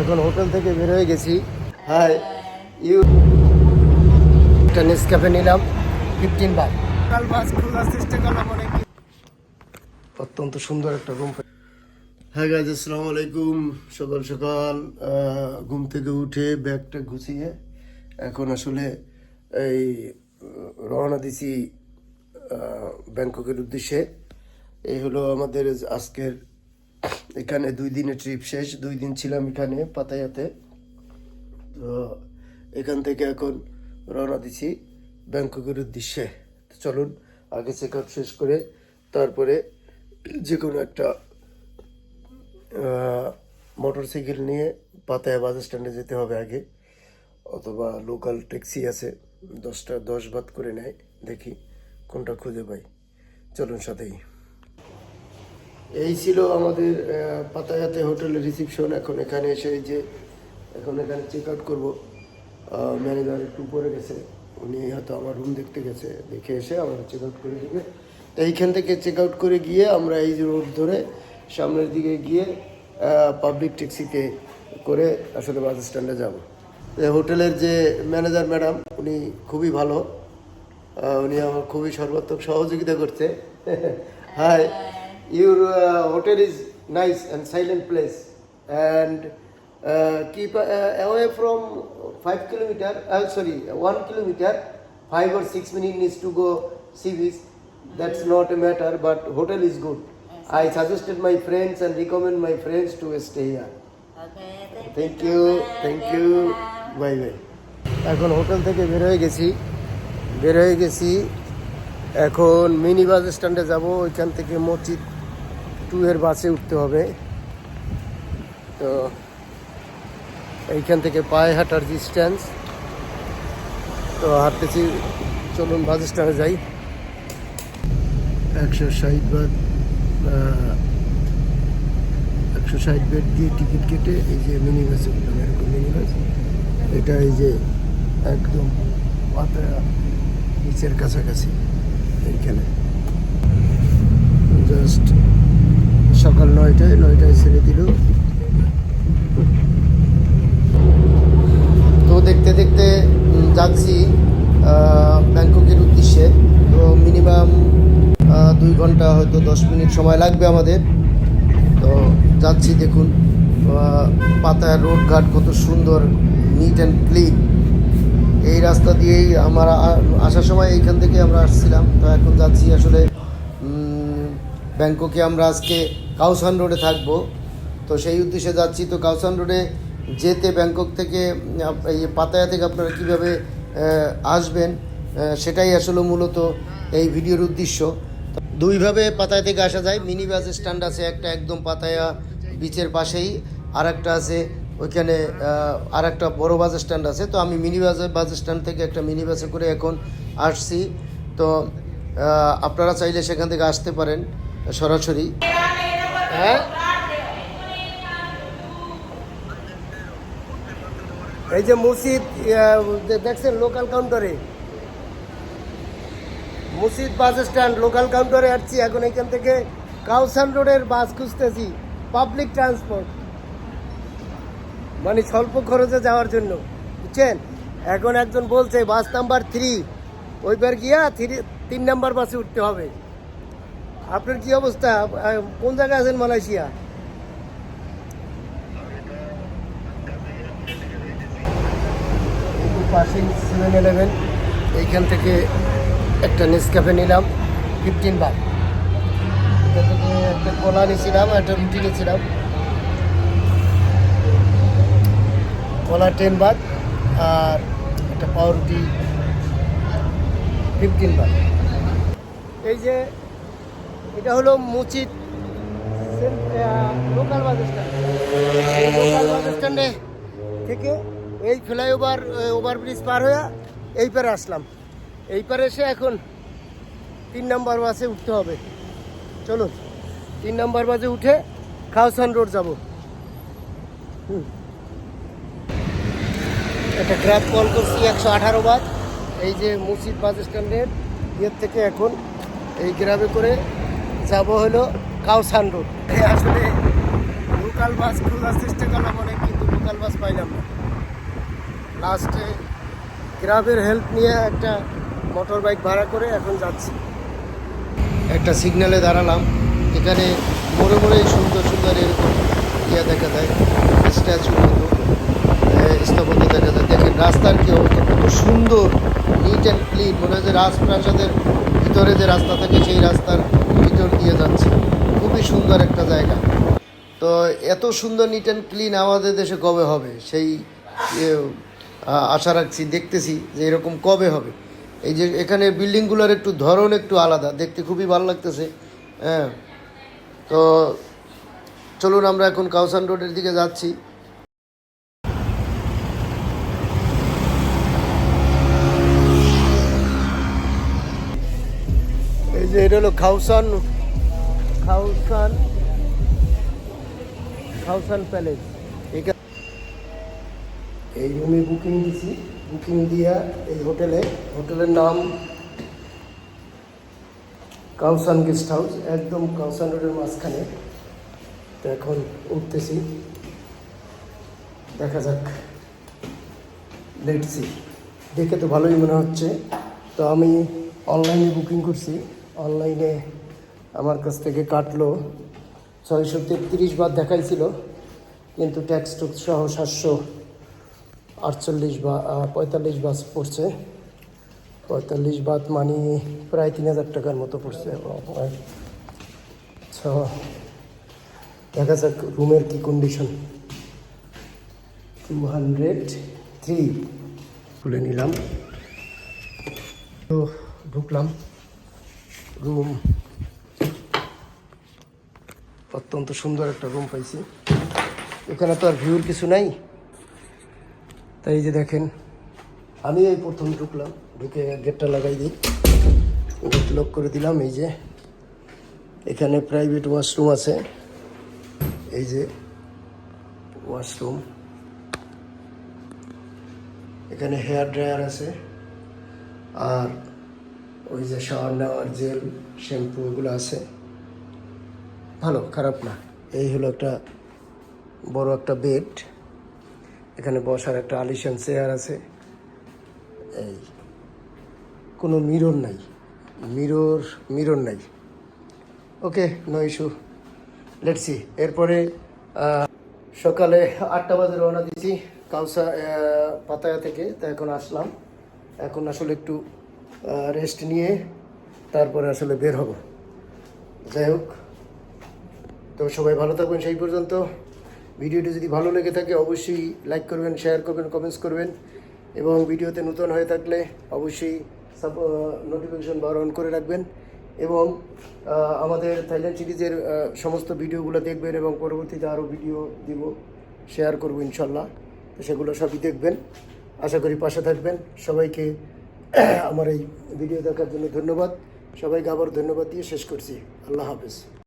এখন হোটেল থেকে বের হয়ে গেছি। হাই ইউ একটা নেসক্যাফে নিলাম ফিফটিন বার কাল বাস খোলার চেষ্টা করলাম অনেক। অত্যন্ত সুন্দর একটা রুম হ্যাঁ গাইজ আসসালামু আলাইকুম। সকাল সকাল ঘুম থেকে উঠে ব্যাগটা গুছিয়ে এখন আসলে এই রওনা দিছি ব্যাংককের উদ্দেশ্যে। এই হলো আমাদের আজকের এখানে দুই দিনের ট্রিপ শেষ, দুই দিন ছিলাম এখানে পাতায়াতে। তো এখান থেকে এখন রওনা দিছি ব্যাংককের উদ্দেশ্যে। তো চলুন, আগে চেক আপ শেষ করে তারপরে যে কোনো একটা মোটর সাইকেল নিয়ে পাতায়া বাস স্ট্যান্ডে যেতে হবে আগে। অথবা লোকাল ট্যাক্সি আছে, দশটা দশ বাদ করে নেয়, দেখি কোনটা খুঁজে পাই। চলুন সাথেই। এই ছিল আমাদের পাতায়াতে হোটেলের রিসিপশন। এখন এখানে এসে এই যে, এখন এখানে চেক আউট করব। ম্যানেজার একটু উপরে গেছে। উনি হয়তো আমার রুম দেখতে গেছে। দেখে এসে আমরা চেক আউট করে দেবে। তো এইখান থেকে চেক আউট করে গিয়ে আমরা এই রোড ধরে সামনের দিকে গিয়ে পাবলিক ট্যাক্সিতে করে আসলে বাস স্ট্যান্ডে যাব। হোটেলের যে ম্যানেজার ম্যাডাম, উনি খুবই ভালো। উনি আমার খুবই সর্বাত্মক সহযোগিতা করছে। Hi your hotel is nice and silent place and keep away from five kilometre sorry one kilometre five or six minute needs to go sea beach that's not a matter but hotel is good i suggested my friends and recommend my friends to stay here Okay, thank you thank you bye bye এখন hotel থেকে বের হয়ে গেছি বের হয়ে গেছি এখন mini bus স্ট্যান্ডে যাব ওইখান থেকে মসজিদ টু এর বাসে উঠতে হবে। তো এইখান থেকে পায়ে হাঁটার ডিস্টেন্স তো হাঁটতেছি, চলুন বাস স্ট্যান্ডে যাই। একশো ষাট বাদ একশো ষাট বেড দিয়ে টিকিট কেটে এই যে মিনি বাসে উঠলাম, এরকম মিনি বাস এটা এই যে একদম পাতা নিচের কাছাকাছি, এইখানে জাস্ট সকাল নয়টায় নয়টায় ছেড়ে দিল। তো দেখতে দেখতে যাচ্ছি ব্যাংককের উদ্দেশ্যে। তো মিনিমাম দুই ঘণ্টা হয়তো দশ মিনিট সময় লাগবে আমাদের। তো যাচ্ছি দেখুন পাতায় রোড ঘাট কত সুন্দর নিট অ্যান্ড ক্লিন এই রাস্তা দিয়েই আমার আসার সময় এইখান থেকে আমরা আসছিলাম। তো এখন যাচ্ছি আসলে ব্যাংককে আমরা আজকে কাউসান রোডে থাকব। তো সেই উদ্দেশ্যে যাচ্ছি। তো কাউসান রোডে যেতে ব্যাংকক থেকে এই পাতায়া থেকে আপনারা কীভাবে আসবেন সেটাই আসলে মূলত এই ভিডিওর উদ্দেশ্য। দুইভাবে পাতায়া থেকে আসা যায়। মিনি বাস স্ট্যান্ড আছে একটা একদম পাতায়া বিচের পাশেই আর একটা আছে ওইখানে আর একটা বড়ো বাস স্ট্যান্ড আছে। তো আমি মিনি বাস বাস স্ট্যান্ড থেকে একটা মিনি বাসে করে এখন আসছি। তো আপনারা চাইলে সেখান থেকে আসতে পারেন সরাসরি। হ্যাঁ? এই যে মসজিদ দেখছেন লোকাল কাউন্টারে মসজিদ বাস স্ট্যান্ড লোকাল কাউন্টারে আসছি। এখন এখান থেকে কাউসান রোডের বাস খুঁজতেছি পাবলিক ট্রান্সপোর্ট মানে স্বল্প খরচে যাওয়ার জন্য, বুঝছেন? এখন একজন বলছে বাস নাম্বার থ্রি ওইবার গিয়া থ্রি তিন নাম্বার বাসে উঠতে হবে। আপনার কি অবস্থা? কোন জায়গায় আছেন মালয়েশিয়া? পাশেই সেভেন ইলেভেন এইখান থেকে একটা নেসক্যাফে নিলাম ফিফটিন বার এখান থেকে একটা কলা নিয়েছিলাম একটা রুটি নিয়েছিলাম। কলা টেন বাদ আর একটা পাউরুটি ফিফটিন বাদ এই যে এটা হলো মুচিত local bus stand. Local bus স্ট্যান্ডে থেকে এই ফ্লাইওভার ওভারব্রিজ পার হয়ে এই পারে আসলাম। এই পারে এসে এখন তিন নম্বর বাসে উঠতে হবে। চলো তিন নম্বর বাসে উঠে খাওসান রোড যাব। হুম। একটা গ্র্যাব কল করছি, একশো আঠারো বার এই যে মুর্শিদ বাস স্ট্যান্ডের ইয়ের থেকে এখন এই গ্রামে করে যাব হলো কাউসান রোড। আসলে লোকাল বাস খোঁজার চেষ্টা করলাম অনেক, কিন্তু লোকাল বাস পাইলাম না। লাস্টে গ্রামের হেল্প নিয়ে একটা মোটর বাইক ভাড়া করে এখন যাচ্ছি। একটা সিগন্যালে দাঁড়ালাম। এখানে মোড়ে মোড়ে সুন্দর সুন্দর এরকম ইয়ে দেখা যায় স্ট্যাচুর মতো স্থাপত্য দেখা যায়। দেখেন রাস্তার কি অবস্থা, কত সুন্দর নিট অ্যান্ড ক্লিন মনে হয় যে রাজপ্রাসাদের ভিতরে যে রাস্তা থাকে, সেই রাস্তার ভিতর দিয়ে যাচ্ছে। খুবই সুন্দর একটা জায়গা। তো এত সুন্দর নিট অ্যান্ড ক্লিন আমাদের দেশে কবে হবে? সেই ইয়ে, আশা রাখছি দেখতেছি যে এরকম কবে হবে। এই যে এখানে বিল্ডিংগুলোর একটু ধরন একটু আলাদা। দেখতে খুবই ভালো লাগতেছে। হ্যাঁ। তো চলুন আমরা এখন কাউসান রোডের দিকে যাচ্ছি। এটা হলো খাউসান খাউসান খাউসান প্যালেস এই রুমে বুকিং দিছি। বুকিং দিয়া এই হোটেলে হোটেলের নাম কাউসান গেস্ট হাউস একদম কাউসান রোডের মাঝখানে। তো এখন উঠতেছি। দেখা যাক। লেটসি দেখে তো ভালোই মনে হচ্ছে। তো আমি অনলাইনে বুকিং করছি। অনলাইনে আমার কাছ থেকে কাটলো। ছয়শো তেত্রিশ বার দেখাইছিল, কিন্তু ট্যাক্স টুক্স সহ সাতশো আটচল্লিশ বা পঁয়তাল্লিশ বাস পড়ছে। পঁয়তাল্লিশ বাদ মানে প্রায় তিন হাজার টাকার মতো পড়ছে। দেখা যাক রুমের কি কন্ডিশন টু হান্ড্রেড থ্রি খুলে নিলাম। তো ঢুকলাম। রুম। অত্যন্ত সুন্দর একটা রুম পাইছি। এখানে তো আর ভিউর কিছু নাই। তাই যে দেখেন, আমি এই প্রথম ঢুকলাম, ঢুকে গেটটা লাগাই দিই। গেট লক করে দিলাম, এই যে। এখানে প্রাইভেট ওয়াশরুম আছে। এই যে ওয়াশরুম এখানে হেয়ার ড্রায়ার আছে। আর ওই যে শাওয়ার নেওয়ার জেল, শ্যাম্পু, এগুলো আছে। ভালো, খারাপ না। এই হলো একটা বড় একটা বেড। এখানে বসার একটা আলিশান চেয়ার আছে। এই, কোনো মিরর নাই। মিরর মিরর নাই। ওকে নো ইস্যু লেটসি এরপরে সকালে আটটা বাজে রওনা দিয়েছি কাউসা পাতায়া থেকে। তা এখন আসলাম। এখন আসলে একটু রেস্ট নিয়ে তারপরে আসলে বের হব। যাই হোক, তো সবাই ভালো থাকবেন সেই পর্যন্ত। ভিডিওটি যদি ভালো লেগে থাকে, অবশ্যই লাইক করবেন শেয়ার করবেন কমেন্টস করবেন এবং ভিডিওতে নতুন হয়ে থাকলে অবশ্যই সাব নোটিফিকেশন বার অন করে রাখবেন এবং আমাদের থাইল্যান্ড সিরিজের সমস্ত ভিডিওগুলো দেখবেন এবং পরবর্তীতে আরও ভিডিও দিব শেয়ার করব ইনশাল্লাহ। সেগুলো সবই দেখবেন। আশা করি পাশে থাকবেন। সবাইকে আমার এই ভিডিও দেখার জন্য ধন্যবাদ। সবাইকে আবার ধন্যবাদ দিয়ে শেষ করছি। আল্লাহ হাফেজ।